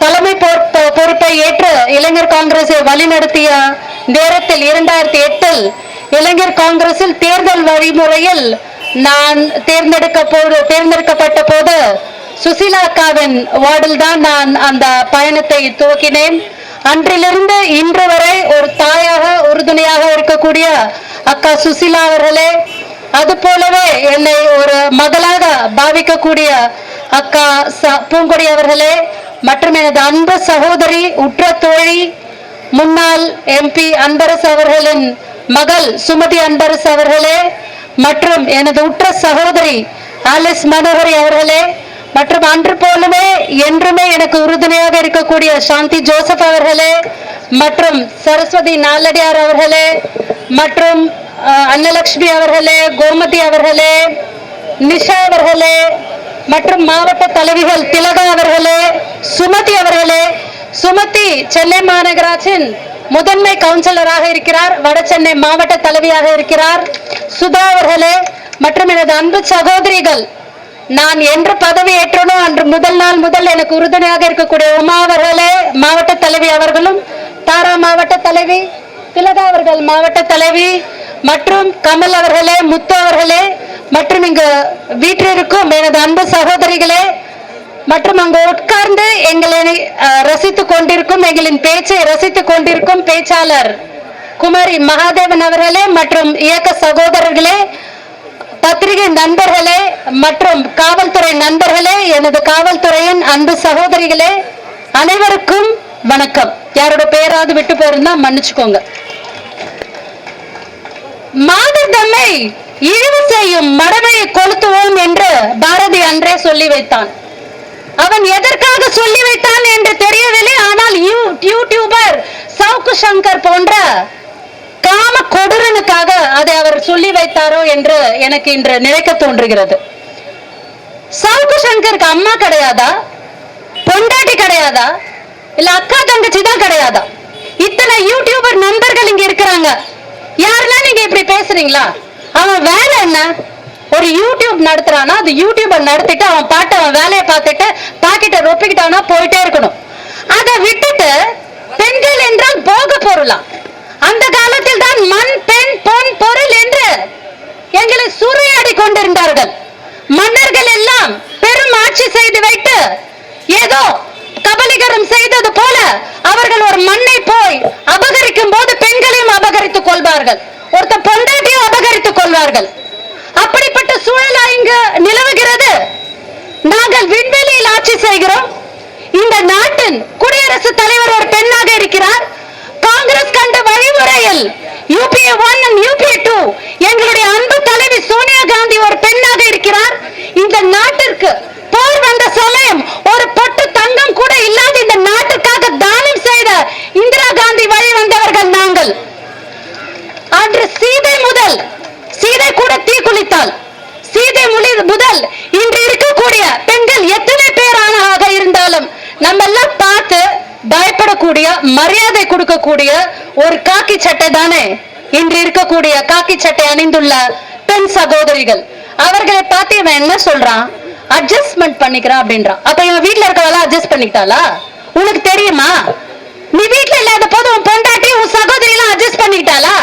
தலைமை பொறுப்பை ஏற்று இளைஞர் காங்கிரஸை வழிநடத்திய நேரத்தில் இரண்டாயிரத்தி எட்டில் இளைஞர் காங்கிரஸில் தேர்தல் வழிமுறையில் நான் தேர்ந்தெடுக்க போது தேர்ந்தெடுக்கப்பட்ட போது சுசீலா அக்காவின் வார்டில் தான் நான் அந்த பயணத்தை துவக்கினேன். அன்றிலிருந்து இன்று வரை ஒரு தாயாக உறுதுணையாக இருக்கக்கூடிய அக்கா சுசீலா அவர்களே அது போலவே என்னை ஒரு மகளாக பாவிக்கக்கூடிய அக்கா ச- பூங்கொடி அவர்களே மற்றும் எனது அன்பு சகோதரி உற்ற தோழி முன்னாள் எம்பி அன்பரசு அவர்களின் மகள் சுமதி அன்பரசு அவர்களே மற்றும் எனது உற்ற சகோதரி ஆலிஸ் மனோகரி அவர்களே மற்றும் அன்று போலவே என்றுமே எனக்கு உறுதுணையாக இருக்கக்கூடிய சாந்தி ஜோசப் அவர்களே மற்றும் சரஸ்வதி நாலடியார் அவர்களே மற்றும் அன்னலக்ஷ்மி அவர்களே கோமதி அவர்களே நிஷா அவர்களே மற்றும் மாவட்ட தலைவிகள் திலகா அவர்களே சுமதி அவர்களே சுமதி சென்னை மாநகராட்சியின் முதன்மை கவுன்சிலராக இருக்கிறார் வட சென்னை மாவட்ட தலைவியாக இருக்கிறார் சுதா அவர்களே மற்றும் எனது அன்பு சகோதரிகள் நான் என்று பதவி ஏற்றனோ அன்று முதல் நாள் முதல் எனக்கு உறுதுணையாக இருக்கக்கூடிய உமா அவர்களே மாவட்ட தலைவி அவர்களும் தாரா மாவட்ட தலைவி திலகா அவர்கள் மாவட்ட தலைவி மற்றும் கமல் அவர்களே முத்து அவர்களே மற்றும் இங்கு வீற்றிருக்கும் எனது அன்பு சகோதரிகளே மற்றும் அங்கு உட்கார்ந்து எங்களை ரசித்துக் கொண்டிருக்கும் எங்களின் பேச்சை ரசித்துக் கொண்டிருக்கும் பேச்சாளர் குமரி மகாதேவன் அவர்களே மற்றும் இயக்க சகோதரர்களே பத்திரிகை நண்பர்களே மற்றும் காவல்துறை நண்பர்களே எனது காவல்துறையின் அன்பு சகோதரிகளே அனைவருக்கும் வணக்கம். யாரோட பெயராவது விட்டு போயிருந்தா மன்னிச்சுக்கோங்க. மாதத்தம்மை இழிவு செய்யும் மடமையை கொளுத்துவோம் என்று பாரதி அன்றே சொல்லி வைத்தான். அவன் எதற்காக சொல்லி வைத்தான் என்று தெரியவில்லை ஆனால் யூ- யூடியூபர் சவுக்கு சங்கர் போன்ற காம கொடூரனுக்காக அதை அவர் சொல்லி வைத்தாரோ என்று எனக்கு இன்று நினைக்க தோன்றுகிறது. சவுக்கு சங்கருக்கு அம்மா கிடையாதா? பொண்டாட்டி கிடையாதா? இல்ல அக்கா தங்கச்சி தான் கிடையாதா? இத்தனை யூடியூபர் நண்பர்கள் இங்க இருக்கிறாங்க. யாரெல்லாம் நீங்க இப்படி பேசுறீங்களா? அவன் வேலை என்ன? ஒரு யூடியூப் நடத்துறானா? அது யூடியூப நடத்திட்டு அவன் பாட்டு அவன் வேலையை பார்த்துட்டு பாக்கெட்டை ரொப்பிக்கிட்டானா போயிட்டே இருக்கணும். அதை விட்டுட்டு பெண்கள் என்றால் போக பொருளாம் அந்த காலத்தில் தான் மண் பெண் பொன் பொருள் என்று எங்களை சூறையாடி கொண்டிருந்தார்கள் மன்னர்கள் எல்லாம் பெரும் ஆட்சி செய்து வைத்து ஏதோ கபலிகரம் செய்தது போல அவர்கள் ஒரு மண்ணை போய் அபகரிக்கும் போது பெண்களையும் அபகரித்துக் கொள்வார்கள் ஒருத்த பொண்டாட்டியும் அபகரித்துக் கொள்வார்கள் அப்படிப்பட்ட சூழலா இங்கு நிலவுகிறது நாங்கள் விண்வெளியில் ஆட்சி செய்கிறோம் இந்த நாட்டின் குடியரசுத் தலைவர் ஒரு பெண்ணாக இருக்கிறார் காங்கிரஸ் கண்ட வழிமுறையில் UPA one and UPA two எங்களுடைய அன்பு தலைவி சோனியா காந்தி ஒரு பெண்ணாக இருக்கிறார் இந்த நாட்டிற்கு போர் வந்த சமயம் ஒரு பொட்டு தங்கம் கூட இல்லாத இந்த நாட்டுக்காக தானம் செய்த இந்திரா காந்தி வழி வந்தவர்கள் நாங்கள் அன்று சீதை முதல் சீதை கூட தீக்குளித்தாள் சீதை முழி முதல் இன்று இருக்கக்கூடிய பெண்கள் எத்தனை பேரானாக இருந்தாலும் நம்ம எல்லாம் பார்த்து பயப்படக்கூடிய இருக்கக்கூடிய ஒரு காக்கி சட்டை தானே? இன்று இருக்கக்கூடிய காக்கி சட்டை அணிந்துள்ள பெண் சகோதரிகள் அவர்களை பார்த்து இவன் என்ன சொல்றான்? அட்ஜஸ்ட்மெண்ட் பண்ணிக்கிறான் அப்படின்றான். அப்ப இவன் வீட்ல இருக்கவெல்லாம் அட்ஜஸ்ட் பண்ணிக்கிட்டாளா? உனக்கு தெரியுமா? நீ வீட்டுல இல்லாத போது உன் பொண்டாட்டி உன் சகோதரி எல்லாம் அட்ஜஸ்ட் பண்ணிக்கிட்டாளா?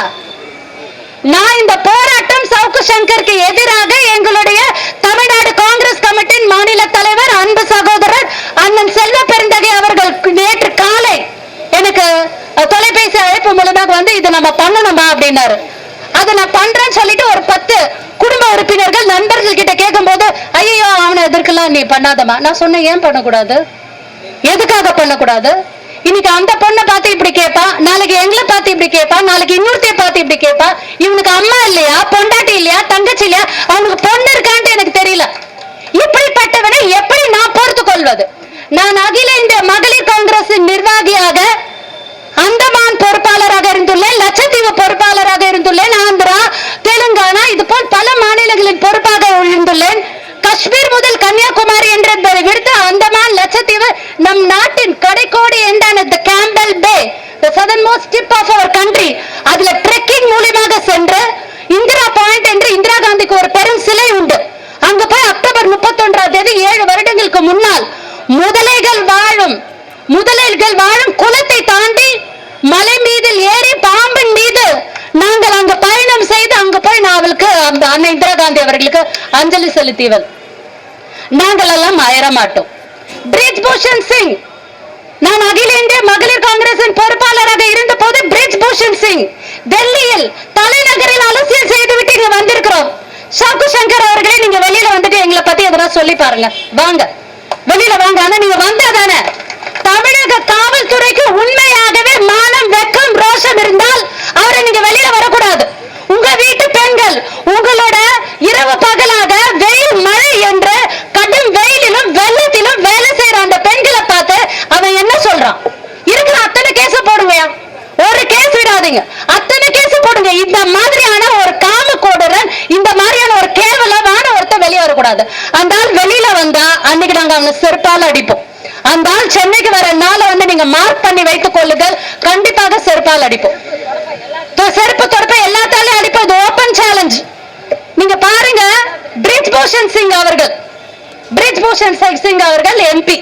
நான் இந்த போராட்டம் சவுக்கு சங்கருக்கு எதிராக எங்களுடைய தமிழ்நாடு காங்கிரஸ் கமிட்டியின் மாநில தலைவர் அன்பு சகோதரர் அண்ணன் செல்வ பெருந்தகை அவர்கள் நேற்று காலை எனக்கு தொலைபேசி அழைப்பு மூலமாக வந்து இதை நம்ம பண்ணணுமா அப்படின்னாரு. அதை நான் பண்றேன்னு சொல்லிட்டு ஒரு பத்து குடும்ப உறுப்பினர்கள் நண்பர்கள் கிட்ட கேட்கும்போது ஐயோ அவனை எதிர்க்கலாம் நீ பண்ணாதம்மா. நான் சொன்னேன் ஏன் பண்ணக்கூடாது? எதுக்காக பண்ணக்கூடாது? இன்னைக்கு அந்த பொண்ணை பார்த்து இப்படி கேட்பான் நாளைக்கு எங்களை பார்த்து இப்படி கேட்பா நாளைக்கு இன்னொருத்தைய பார்த்து இப்படி கேட்பா இவனுக்கு அம்மா இல்லையா பொண்டாட்டி இல்லையா தங்கச்சி இல்லையா அவனுக்கு பொண்ணு இருக்கான்ட்டு எனக்கு தெரியல. இப்படிப்பட்டவனை எப்படி நான் பொறுத்து கொள்வது நான் அகில இந்திய மகளிர் காங்கிரஸ் நிர்வாகியாக அந்தமான் பொறுப்பாளராக இருந்துள்ளேன் லட்சத்தீவு பொறுப்பாளராக இருந்துள்ளேன் ஆந்திரா தெலுங்கானா இது போல் பல மாநிலங்களின் பொறுப்பாக இருந்துள்ளேன். காஷ்மீர் முதல் கன்னியாகுமரி என்ற விடுத்து அந்தமான் லட்சத்தீவு நம் நாட்டின் கடைக்கோடி என்றான the Campbell Bay the southernmost most tip of country அதுல ட்ரெக்கிங் மூலியமாக சென்று இந்திரா பாயிண்ட் என்று இந்திரா காந்திக்கு ஒரு பெரும் சிலை உண்டு அங்க போய் நான் அண்ணன் இந்திரா காந்தி அவர்களுக்கு அஞ்சலி செலுத்தியவள். நாங்கள் எல்லாம் அயரமாட்டோம். பிரிஜ் பூஷன் சிங். நான் அகில இந்திய மகளிர் காங்கிரசின் பொறுப்பாளராக இருந்த போது பிரிஜ் பூஷன் சிங். டெல்லியில் தலைநகரில் அலசியல் செய்துவிட்டு இங்க வந்திருக்கிறோம். ஷாக்கு சங்கர் அவர்களே நீங்க வெளியில வந்துட்டு எங்களை பத்தி எதனா சொல்லி பாருங்க. வாங்க. வெளியில வாங்க. ஆனா நீங்க வந்தாதானே தமிழக காவல்துறைக்கு உண்மையாகவே மானம் வெக்கம் ரோஷம் இருந்தால் அவரை நீங்க வெளியில வரக்கூடாது உங்க வீட்டு பெண்கள் உங்களோட இரவு பகலாக வெயில் மழை என்று கடும் வெயிலிலும் வெள்ளத்திலும் வேலை செய்யற அந்த பெண்களை பார்த்து அவன் என்ன சொல்றான் இருக்கிற அத்தனை கேஸ போடுங்க ஒரு கேஸ் விடாதீங்க அத்தனை கேஸ் போடுங்க இந்த மாதிரியான ஒரு காம கோடுரன் இந்த மாதிரியான ஒரு கேவலமான ஒருத்தன் வெளியே வரக்கூடாது. அந்த ஆள் வெளியில வந்தா அன்னைக்கு நாங்க அவனை செருப்பால அடிப்போம். அந்த ஆள் சென்னைக்கு வர நாளை வந்து நீங்க மார்க் பண்ணி வைத்துக் கொள்ளுங்கள். கண்டிப்பாக செருப்பால் அடிப்போம். செருப்பு தொடப்ப எல்லாத்தாலையும் அடிப்போம். இது ஓபன் சேலஞ்ச் நீங்க பாருங்க பிரிஜ் பூஷன் சிங் அவர்கள். பிரிஜ் பூஷன் சிங் அவர்கள் எம்பி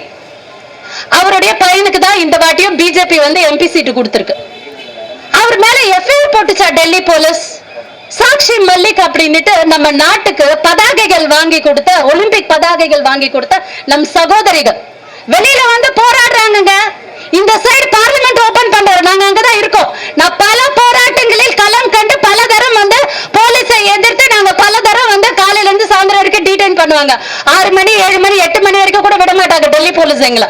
அவருடைய பையனுக்கு தான் இந்த வாட்டியும் பிஜேபி வந்து எம்பி சீட்டு கொடுத்திருக்கு. அவர் மேல எஃப்ஐஆர் போட்டுச்சா டெல்லி போலீஸ்? சாக்ஷி மல்லிக் அப்படின்னுட்டு நம்ம நாட்டுக்கு பதாகைகள் வாங்கி கொடுத்த ஒலிம்பிக் பதாகைகள் வாங்கி கொடுத்த நம் சகோதரிகள். வெளியில வந்து போராடுறாங்க இந்த சைடு பார்லிமெண்ட் ஓபன் பண்றாரு நாங்க அங்கதான் இருக்கோம். நான் பல போராட்டங்களில் களம் கண்டு பல தரம் வந்து போலீஸை எதிர்த்து நாங்க பல தரம் வந்து காலையில இருந்து சாயந்தரம் வரைக்கும் டீடைன் பண்ணுவாங்க. ஆறு மணி ஏழு மணி எட்டு மணி வரைக்கும் கூட விட மாட்டாங்க டெல்லி போலீஸ் எங்களை.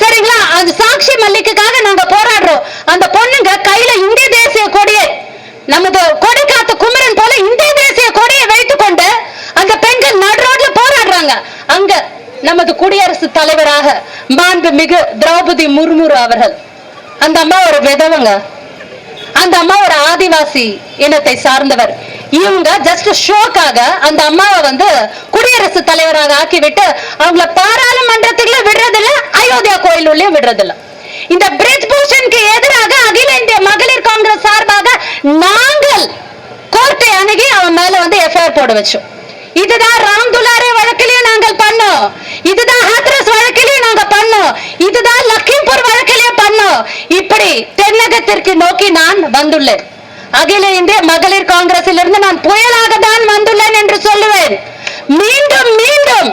சரிங்களா? அந்த சாக்ஷி மல்லிக்குக்காக நாங்க போராடுறோம். அந்த பொண்ணுங்க கையில இந்திய தேசிய கொடியை நமது கொடி காத்த குமரன் போல இந்திய தேசிய கொடியை வைத்துக்கொண்டு அந்த பெண்கள் நடுரோட்ல போராடுறாங்க. அங்க நமது குடியரசு தலைவராக மாண்புமிகு திரௌபதி முர்மு அவர்கள். அந்த அம்மா ஒரு விதவங்க. அந்த அம்மா ஒரு ஆதிவாசி இனத்தை சார்ந்தவர். இவங்க ஜஸ்ட் ஷோக்காக அந்த அம்மாவை வந்து குடியரசு தலைவராக ஆக்கிவிட்டு அவங்கள பாராளுமன்றத்துக்குள்ள விடுறதில்ல அயோத்தியா கோயில் உள்ளே விடுறதில்ல. இந்த பிரிஜ் பூஷனுக்கு எதிராக அகில இந்திய மகளிர் காங்கிரஸ் சார்பாக நாங்கள் கோர்ட்டை அணுகி அவன் மேல வந்து எஃப்ஐஆர் போட வச்சோம். இதுதான் ராம் துலாரே வழக்கிலையும் நாங்கள் பண்ணோம். இதுதான் ஹாத்ரஸ் வழக்கிலையும் நாங்க பண்ணோம். இதுதான் லக்கிம்பூர் வழக்கிலையும் பண்ணோம். இப்படி தென்னகத்திற்கு நோக்கி நான் வந்துள்ளேன். அகில இந்திய மகளிர் காங்கிரஸில் இருந்து நான் புயலாக தான் வந்துள்ளேன் என்று சொல்லுவேன். மீண்டும் மீண்டும்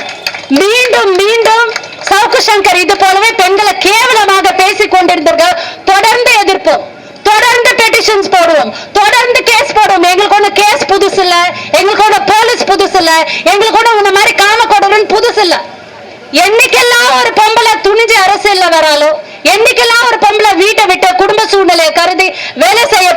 மீண்டும் மீண்டும் சவுக்கு சங்கர் இது போலவே பெண்களை கேவலமாக பேசிக் கொண்டிருந்தார்கள். தொடர்ந்து எதிர்ப்போம் தொடர்ந்து பெட்டிஷன்ஸ் போடுவோம். தொடர்ந்து கேஸ் போடுவோம். எங்களுக்கு ஒண்ணு கேஸ் புதுசு இல்ல. எங்களுக்கு ஒண்ணு போலீஸ் புதுசு இல்ல. எங்களுக்கு ஒண்ணு உன்ன மாதிரி காம புதுசு இல்ல. என்னைக்கெல்லாம் ஒரு பொம்பளை துணிஞ்சு அரசியல்ல வராலோ என்னைக்கெல்லாம் ஒரு பொம்பளை வீட்டை விட்டு குடும்ப சூழ்நிலையை கருதி வேலை செய்ய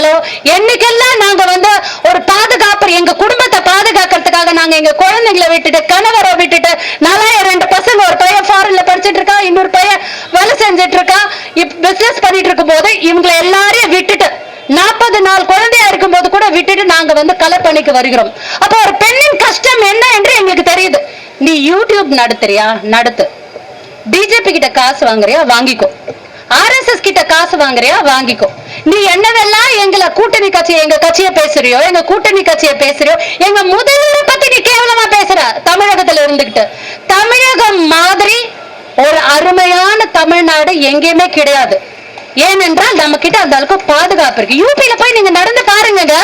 இருந்தாலும் என்னைக்கெல்லாம் நாங்க வந்து ஒரு பாதுகாப்பு எங்க குடும்பத்தை பாதுகாக்கிறதுக்காக நாங்க எங்க குழந்தைங்களை விட்டுட்டு கணவரை விட்டுட்டு நல்லா ரெண்டு பசங்க ஒரு பையன் ஃபாரின்ல படிச்சுட்டு இருக்கா இன்னொரு பையன் வேலை செஞ்சுட்டு இருக்கா இப்ப பிசினஸ் பண்ணிட்டு இருக்கும் போது இவங்களை எல்லாரையும் விட்டுட்டு நாற்பது நாள் குழந்தையா இருக்கும் போது கூட விட்டுட்டு நாங்க வந்து கலப்பணிக்கு வருகிறோம். அப்போ ஒரு பெண்ணின் கஷ்டம் என்ன என்று எங்களுக்கு தெரியுது. நீ யூடியூப் நடத்துறியா? நடத்து. பிஜேபி கிட்ட காசு வாங்குறியா? வாங்கிக்கோ. ஆர்எஸ்எஸ் கிட்ட காசு வாங்குறியா? வாங்கிக்கோ. நீ என்னவெல்லாம் எங்களை கூட்டணி கட்சி எங்க கட்சியை பேசுறியோ எங்க கூட்டணி கட்சியை பேசுறியோ எங்க முதல்வரை பத்தி நீ கேவலமா பேசுற? தமிழகத்துல இருந்துகிட்டு. தமிழகம் மாதிரி ஒரு அருமையான தமிழ்நாடு எங்கேயுமே கிடையாது. ஏனென்றால் நம்ம கிட்ட அந்த அளவுக்கு பாதுகாப்பு இருக்கு. யூபில போய் நீங்க நடந்து பாருங்க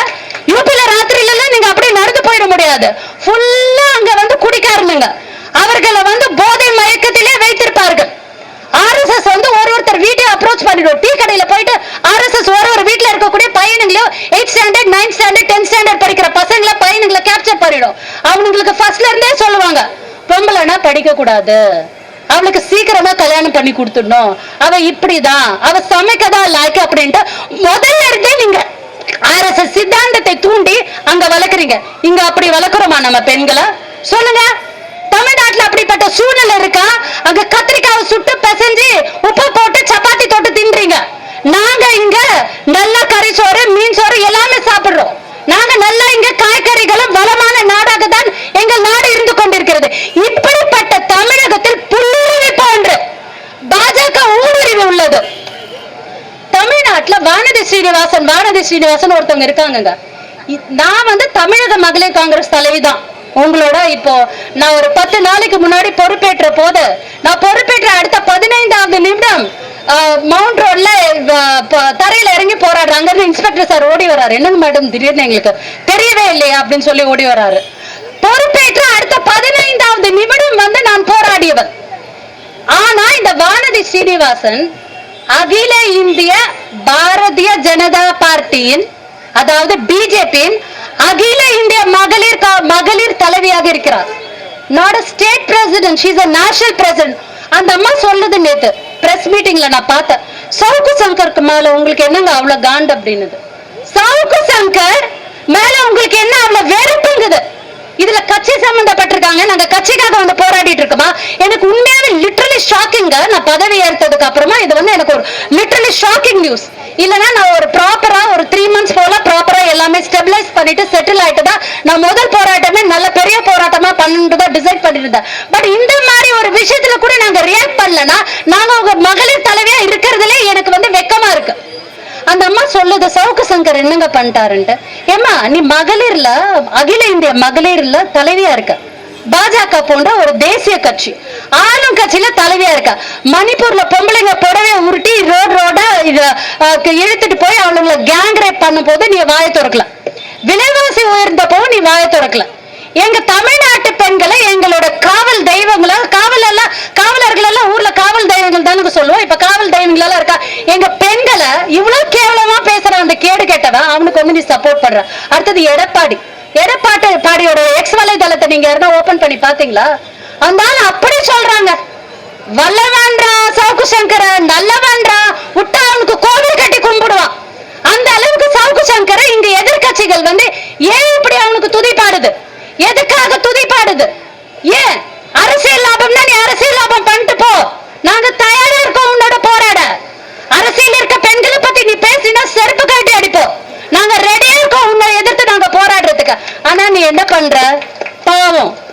யூபில ராத்திரில எல்லாம் நீங்க அப்படியே நடந்து போயிட முடியாது. ஃபுல்லா அங்க வந்து குடிக்காரனுங்க அவர்களை வந்து போதை மயக்கத்திலே வைத்திருப்பார்கள். ஆர்எஸ்எஸ் வந்து ஒரு ஒருத்தர் வீட்டை அப்ரோச் பண்ணிடும். டீ கடையில போயிட்டு ஆர்எஸ்எஸ் ஒரு ஒரு வீட்டுல இருக்கக்கூடிய பையனுங்களையும் eight standard ninth standard tenth standard படிக்கிற பசங்களை பையனுங்களை கேப்சர் பண்ணிடும். அவனுங்களுக்கு ஃபர்ஸ்ட்ல இருந்தே சொல்லுவாங்க பொம்பளைனா படிக்க கூடாது அவளுக்கு சீக்கிரமா கல்யாணம் பண்ணி கொடுத்துடணும். அவ இப்படிதான். அவ சமைக்கதான் லாய்க்கு அப்படின்ட்டு முதல்ல இருந்தே நீங்க ஆர்எஸ்எஸ் சித்தாந்தத்தை தூண்டி அங்க வளர்க்குறீங்க. இங்க அப்படி வளர்க்குறோமா நம்ம பெண்களை? சொல்லுங்க. தமிழ்நாட்டுல அப்படிப்பட்ட சூழ்நிலை இருக்கா? அங்க கத்திரிக்காவை சுட்டு பிசைஞ்சு உப்பு போட்டு சப்பாத்தி தொட்டு தின்றீங்க. நாங்க இங்க நல்ல கறி சோறு மீன் சோறு எல்லாமே சாப்பிடுறோம். நாங்க நல்லா இங்க காய்கறிகளும் வளமான நாடாக தான் எங்கள் நாடு இருந்து கொண்டிருக்கிறது. இப்படிப்பட்ட தமிழகத்தில் புல்லுரிமை போன்று பாஜக ஊடுருவி உள்ளது. தமிழ்நாட்டுல வானதி ஸ்ரீனிவாசன் வானதி ஸ்ரீனிவாசன் ஒருத்தவங்க இருக்காங்க நான் வந்து தமிழக மகளிர் காங்கிரஸ் தலைவி தான் உங்களோட இப்போ நான் ஒரு பத்து நாளைக்கு முன்னாடி பொறுப்பேற்ற போது நான் பொறுப்பேற்ற அடுத்த பதினைந்தாவது நிமிடம் மவுண்ட் ரோட்ல தரையில இறங்கி போராடுறாங்க அங்க இருந்து இன்ஸ்பெக்டர் சார் ஓடி வராரு. என்னங்க மேடம் திடீர்னு எங்களுக்கு தெரியவே இல்லையா அப்படின்னு சொல்லி ஓடி வராரு. பொறுப்பேற்று அடுத்த பதினைந்தாவது நிமிடம் வந்து நான் போராடியவன். ஆனா இந்த வானதி ஸ்ரீனிவாசன் அகில இந்திய பாரதிய ஜனதா பார்ட்டியின் அதாவது பிஜேபியின் அகில இந்திய மகளிர் கா- மகளிர் தலைவியாக இருக்கிறார். Not state president she's a national president அந்த அம்மா சொன்னது நேத்து பிரஸ் மீட்டிங்ல நான் பார்த்தேன். சவுக்கு சங்கருக்கு மேல உங்களுக்கு என்னங்க அவ்வளவு காண்டு அப்படின்னு சவுக்கு சங்கர் மேல உங்களுக்கு என்ன அவ்வளவு வெறுப்புங்குது? இதுல கட்சி சம்பந்தப்பட்டிருக்காங்க நாங்க கட்சிக்காக வந்து போராடிட்டு இருக்கோமா? எனக்கு உண்மையாவே லிட்டரலி ஷாக்கிங்க நான் பதவி ஏற்றதுக்கு அப்புறமா இது வந்து எனக்கு ஒரு லிட்டரலி ஷாக்கிங் நியூஸ் இல்லனா நான் ஒரு ப்ராப்பரா ஒரு த்ரீ மந்த்ஸ் போல ப்ராப்பரா எல்லாமே ஸ்டெபிலைஸ் பண்ணிட்டு செட்டில் ஆயிட்டு தான் நான் முதல் போராட்டமே நல்ல பெரிய போராட்டமா பண்ணிட்டு தான் டிசைட் பண்ணிருந்தேன். பட் இந்த மாதிரி ஒரு விஷயத்துல கூட நாங்க ரியாக்ட் பண்ணலனா நாங்க உங்க மகளிர் தலைவியா இருக்கிறதுல எனக்கு வந்து வெக்கமா இருக்கு. அந்த அம்மா சொல்லுது சவுக்கு சங்கர் என்னங்க பண்ணிட்டாருன்ட்டு. ஏமா நீ மகளிர்ல அகில இந்திய மகளிர்ல தலைவியா இருக்க. பாஜக போன்ற ஒரு தேசிய கட்சி. ஆளும் கட்சியில தலைவியா இருக்கா? மணிப்பூர்ல பொம்பளைங்க புடவை உருட்டி ரோடு ரோடா இத இழுத்துட்டு போய் அவளுங்களை கேங் ரேப் பண்ணும் போது நீ வாய திறக்கல. விலைவாசி உயர்ந்தப்போ நீ வாய திறக்கல. எங்க தமிழ்நாட்டு பெண்களை எங்களோட காவல் தெய்வங்களை காவல் எல்லாம் காவலர்கள் எல்லாம் ஊர்ல காவல் தெய்வங்கள் தானே சொல்லுவோம் இப்ப காவல் தெய்வங்கள் எல்லாம் இருக்கா? எங்க பெண்களை இவ்வளவு கேவலமா பேசுற அந்த கேடு கேட்டவன். அவனுக்கு வந்து நீ சப்போர்ட் பண்ற. அடுத்தது எடப்பாடி. எடப்பாட்டு பாடியோட எக்ஸ் வலைதளத்தை நீங்க யாருன்னா ஓபன் பண்ணி பாத்தீங்களா அந்த ஆள் அப்படி சொல்றாங்க. வல்லவன்றா சவுக்கு சங்கர நல்லவன்றா விட்டா அவனுக்கு கோவில் கட்டி கும்பிடுவான். அந்த அளவுக்கு சவுக்கு சங்கர இங்க எதிர்கட்சிகள் வந்து ஏன் இப்படி அவனுக்கு துதி பாடுது? எதுக்காக துதிப்பாடுது ஏன்? அரசியல் லாபம்னா நீ அரசியல் லாபம் பண்ணிட்டு போ. நாங்க தயாரா இருக்கோம் உன்னோட போராட. அரசியல் இருக்க பெண்களை பத்தி நீ பேசினா செருப்பு கட்டி நாங்க ரெடியா இருக்கோம். உன்னை எதிர்த்து நாங்க போராடுறதுக்கு. ஆனா நீ என்ன பண்ற? பாவம்.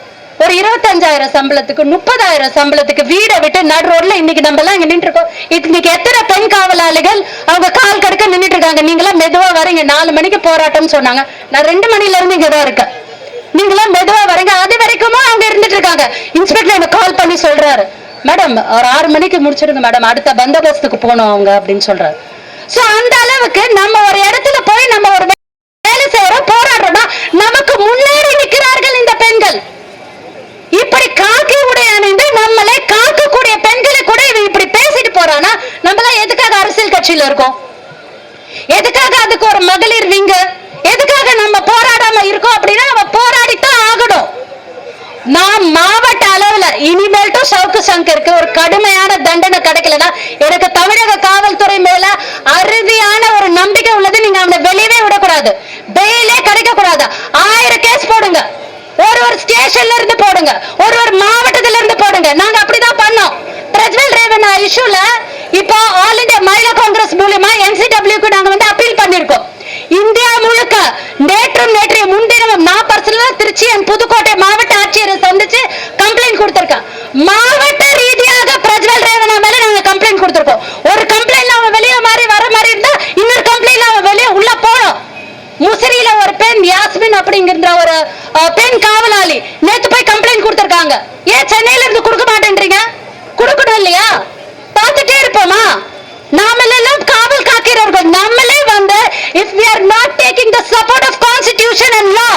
ஒரு இருபத்தஞ்சாயிரம் சம்பளத்துக்கு முப்பதாயிரம் சம்பளத்துக்கு வீடை விட்டு நடு ரோட்ல இன்னைக்கு நம்ம எல்லாம் இங்க நின்று இருக்கோம் இன்னைக்கு எத்தனை பெண் காவலாளிகள் அவங்க கால் கடுக்க நின்னுட்டு இருக்காங்க. நீங்களாம் மெதுவா வரீங்க. நாலு மணிக்கு போராட்டம்னு சொன்னாங்க. நான் ரெண்டு மணில இருந்து இங்கதான் இருக்கேன். நீங்களாம் மெதுவா வரீங்க. அது வரைக்குமா அவங்க இருந்துட்டு இருக்காங்க. இன்ஸ்பெக்டர் எனக்கு கால் பண்ணி சொல்றாரு. மேடம் ஒரு ஆறு மணிக்கு முடிச்சிருங்க மேடம். அடுத்த பந்தோபஸ்துக்கு போகணும் அவங்க அப்படின்னு சொல்றாரு. சோ அந்த அளவுக்கு நம்ம ஒரு இடத்துல போய் நம்ம ஒரு வேலை செய்யறோம் போராடுறோம்னா நமக்கு முன்னேறி நிற்கிறார்கள் இந்த பெண்கள். இப்படி காக்கி உடை அணிந்து நம்மளை காக்கக்கூடிய பெண்களை கூட இவன் இப்படி பேசிட்டு போறானா நம்மளாம் எதுக்காக அரசியல் கட்சியில இருக்கோம்? எதுக்காக அதுக்கு ஒரு மகளிர் விங்கு எதுக்காக நம்ம போராடாம இருக்கோம் அப்படின்னா அவ போராடித்தான் ஆகணும். நான் மாவட்ட அளவுல இனிமேல்ட்டும் சவுக்கு சங்கருக்கு ஒரு கடுமையான தண்டனை கிடைக்கலன்னா எனக்கு தமிழக காவல்துறை மேல அறுதியான ஒரு நம்பிக்கை உள்ளது. நீங்க அவனை வெளியவே விடக்கூடாது. பெயிலே கிடைக்க கூடாது ஆயிரம் கேஸ் போடுங்க. ஒரு ஒரு ஸ்டேஷன்ல இருந்து போடுங்க. ஒரு ஒரு மாவட்டத்துல இருந்து போடுங்க. நாங்க அப்படிதான் பண்ணோம். பிரஜ்வல் ரேவன் இஷ்யூல இப்போ ஆல் இந்தியா மಹಿಳா காங்கிரஸ் மூலியமா என்சிடபிள்யூக்கு நாங்க வந்து அப்பீல் பண்ணிருக்கோம் இந்தியா முழுக்க நேற்று நான் பர்சனலா திருச்சி and புதுக்கோட்டை மாவட்ட ஆட்சியரை சந்திச்சு கம்ப்ளைண்ட் கொடுத்திருக்கேன் மாவட்ட ரீதியா பிரஜ்வல் ரேவண்ணா மேல நாங்க கம்ப்ளைண்ட் கொடுத்திருக்கோம் ஒரு கம்ப்ளைண்ட் அவன் வெளியே மாதிரி வர மாதிரி இருந்தா இன்னொரு கம்ப்ளைண்ட் அவன் வெளியே உள்ள போனோம் முசிறியில ஒரு பெண் யாஸ்மின் அப்படிங்கிற ஒரு அஹ், பெண் காவலாளி நேத்து போய் கம்ப்ளைண்ட் கொடுத்திருக்காங்க ஏன் சென்னையில இருந்து கொடுக்க மாட்டேன்றீங்க கொடுக்கணும் இல்லையா பார்த்துட்டே இருப்போமா நாமெல்லாம் காவல் காக்கிறவர்கள் நம்மளே வந்து if we are not taking the support of constitution and law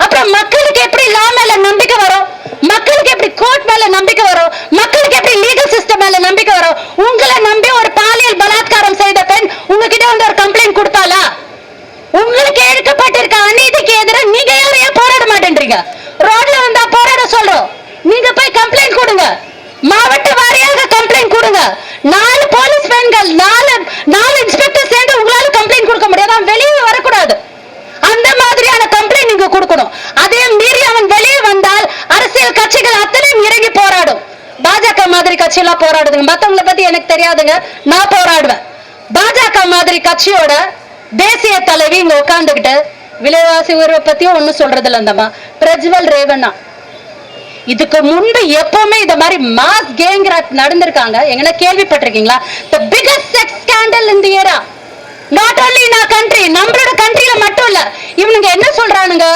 அப்புறம் மக்களுக்கு எப்படி லா மேல நம்பிக்கை வரும் மக்களுக்கு எப்படி கோர்ட் மேல நம்பிக்கை வரும் மக்களுக்கு எப்படி லீகல் சிஸ்டம் மேல நம்பிக்கை வரும் உங்களை நம்பி ஒரு பாலியல் பலாத்காரம் செய்த பெண் உங்ககிட்ட வந்து ஒரு கம்ப்ளைண்ட் கொடுத்தாளா உங்களுக்கு எடுக்கப்பட்டிருக்க அநீதிக்கு எதிராக நீங்க யாரும் ஏன் போராட மாட்டேன்றீங்க? ரோட்ல வந்தா போராட சொல்றோம். நீங்க போய் கம்ப்ளைண்ட் கொடுங்க. மாவட்ட வாரியாக கம்ப்ளைண்ட் கொடுங்க. நாலு போலீஸ் பெண்கள் நாலு நாலு இன்ஸ்பெக்டர் சேர்ந்து உங்களால கம்ப்ளைண்ட் கொடுக்க முடியாது. வெளியே வரக்கூடாது. அந்த மாதிரியான கம்ப்ளைண்ட் நீங்க கொடுக்கணும். அதே மீறி அவன் வெளியே வந்தால் அரசியல் கட்சிகள் அத்தனையும் இறங்கி போராடும். பாஜக மாதிரி கட்சி எல்லாம் போராடுதுங்க. மத்தவங்களை பத்தி எனக்கு தெரியாதுங்க. நான் போராடுவேன். பாஜக மாதிரி கட்சியோட தேசிய தலைவி இங்க உட்கார்ந்துகிட்டு விலைவாசி உயர்வை பத்தியும் ஒண்ணும் சொல்றது இல்ல அந்தம்மா பிரஜ்வல் ரேவண்ணா. இதுக்கு முன்பு எப்பவுமே இந்த மாதிரி மாஸ் கேங் நடந்திருக்காங்க. எங்கன்னா கேள்விப்பட்டிருக்கீங்களா? த பிகஸ்ட் செக்ஸ் ஸ்கேண்டல் இந்த இயரா not only in our country நம்மளோட கண்ட்ரியில மட்டும் இல்ல. இவனுங்க என்ன சொல்றானுங்க?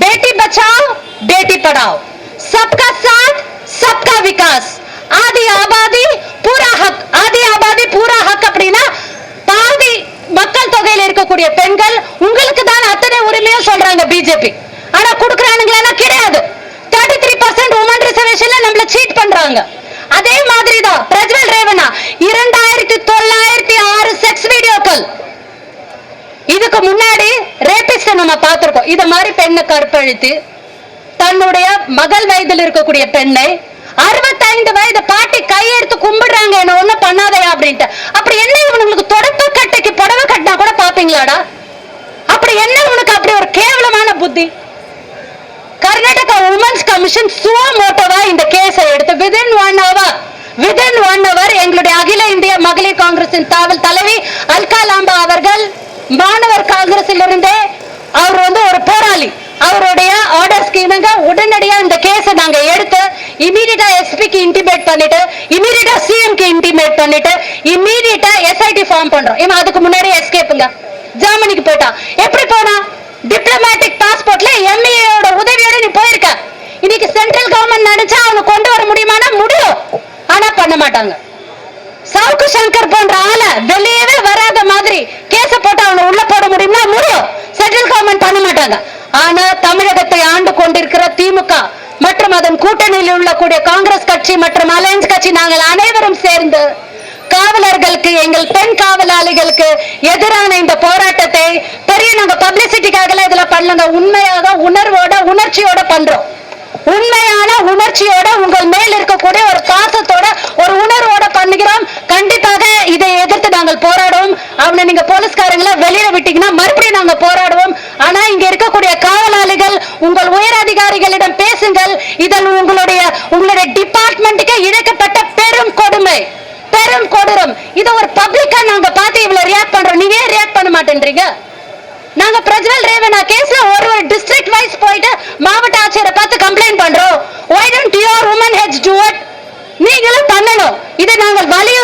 பேட்டி பச்சாவ் பேட்டி படாவ். சப்கா சாத் சப்கா விகாஸ். ஆதி ஆபாதி பூரா ஹக். ஆதி ஆபாதி பூரா ஹக் அப்படின்னா பாதி மக்கள் தொகையில் இருக்கக்கூடிய பெண்கள் உங்களுக்கு தான் அத்தனை உரிமையும் சொல்றாங்க பிஜேபி ஆனா குடுக்கறானுங்களா கிடையாது. தேர்ட்டி த்ரீ பர்சன்ட் உமன் ரிசர்வேஷன்ல நம்மள சீட் பண்றாங்க. அதே மாதிரி தான் பிரஜ்வல் ரேவனா இரண்டாயிரத்தி தொள்ளாயிரத்தி ஆறு செக்ஸ் வீடியோக்கள் இதுக்கு முன்னாடி ரேபிஸ்ட நம்ம பார்த்திருக்கோம். இத மாதிரி பெண்ணை கற்பழித்து தன்னுடைய மகள் வயதில் இருக்கக்கூடிய பெண்ணை அறுபத்தைந்து வயது பாட்டி கையெடுத்து கும்பிடுறாங்க என்ன ஒண்ணும் பண்ணாதயா அப்படின்ட்டு. அப்படி என்ன இவனுக்கு தொடப்பு கட்டைக்கு புடவை கட்டினா கூட பாப்பீங்களாடா? அப்படி என்ன உனக்கு அப்படி ஒரு கேவலமான புத்தி? கர்நாடகா உமன்ஸ் கமிஷன் சுவமோட்டோவா இந்த கேஸை எடுத்து within one hour within one hour எங்களுடைய அகில இந்திய மகளிர் காங்கிரசின் தாவல் தலைவி அல்கா லாம்பா அவர்கள் மாணவர் காங்கிரஸில் இருந்தே அவர் வந்து ஒரு போராளி. அவருடைய ஆர்டர் ஸ்கீமுங்க உடனடியா இந்த கேஸை நாங்க எடுத்து இமீடியட்டா எஸ்பிக்கு இன்டிமேட் பண்ணிட்டு இமீடியட்டா சிஎம்க்கு இன்டிமேட் பண்ணிட்டு இமீடியட்டா எஸ்ஐடி ஃபார்ம் பண்றோம். இவன் அதுக்கு முன்னாடி எஸ்கேப்புங்க ஜெர்மனிக்கு போயிட்டான். எப்படி போனா? டிப்ளமேட்டிக் பாஸ்போர்ட்ல எம்ஏயோட உதவியோட நீ போயிருக்க. இன்னைக்கு சென்ட்ரல் கவர்மெண்ட் நினைச்சா அவனை கொண்டு வர முடியுமானா முடியும். ஆனா பண்ண மாட்டாங்க. சவுக்கு சங்கர் போன்ற ஆளை வெளியவே வராத மாதிரி கேச போட்டு அவனை உள்ள போட முடியும்னா முடியும். சென்ட்ரல் கவர்மெண்ட் பண்ண மாட்டாங்க. ஆனா தமிழகத்தை ஆண்டு கொண்டிருக்கிற திமுக மற்றும் அதன் கூட்டணியில் உள்ளக்கூடிய காங்கிரஸ் கட்சி மற்றும் அலையன்ஸ் கட்சி நாங்கள் அனைவரும் சேர்ந்து காவலர்களுக்கு எங்கள் பெண் காவலாளிகளுக்கு எதிரான இந்த போராட்டத்தை பெரிய நாங்க பப்ளிசிட்டிக்காக இதுல பண்ணலங்க. உண்மையாக உணர்வோட உணர்ச்சியோட பண்றோம். உண்மையான உணர்ச்சியோட உங்கள் மேல் இருக்கக்கூடிய ஒரு பாசத்தோட ஒரு உணர்வோட பண்ணுகிறோம். கண்டிப்பாக இதை எதிர்த்து நாங்கள் போராடுவோம். அவனை நீங்க போலீஸ்காரங்களை வெளியில விட்டீங்கன்னா மறுபடியும் நாங்க போராடுவோம். ஆனா இங்க இருக்கக்கூடிய காவலாளிகள் உங்கள் உயர் அதிகாரிகளிடம் இதன் இதில் உங்களுடைய உங்களுடைய டிபார்ட்மெண்ட்டுக்கே இழைக்கப்பட்ட பெரும் கொடுமை. பெரும் கொடூரம். இதை ஒரு பப்ளிக்கா நாங்க பார்த்து இவ்வளவு ரியாக்ட் பண்றோம். நீங்க ஏன் ரியாக்ட் பண்ண மாட்டேன்றீங்க? நாங்க பிரஜ்வல் ரேவனா கேஸ்ல ஒரு ஒரு டிஸ்ட்ரிக்ட் வைஸ் போயிட்டு மாவட்ட ஆட்சியரை பார்த்து கம்ப்ளைண்ட் பண்றோம். Why don't your women heads do நீங்களும் பண்ணணும். இதை நாங்கள் வலிய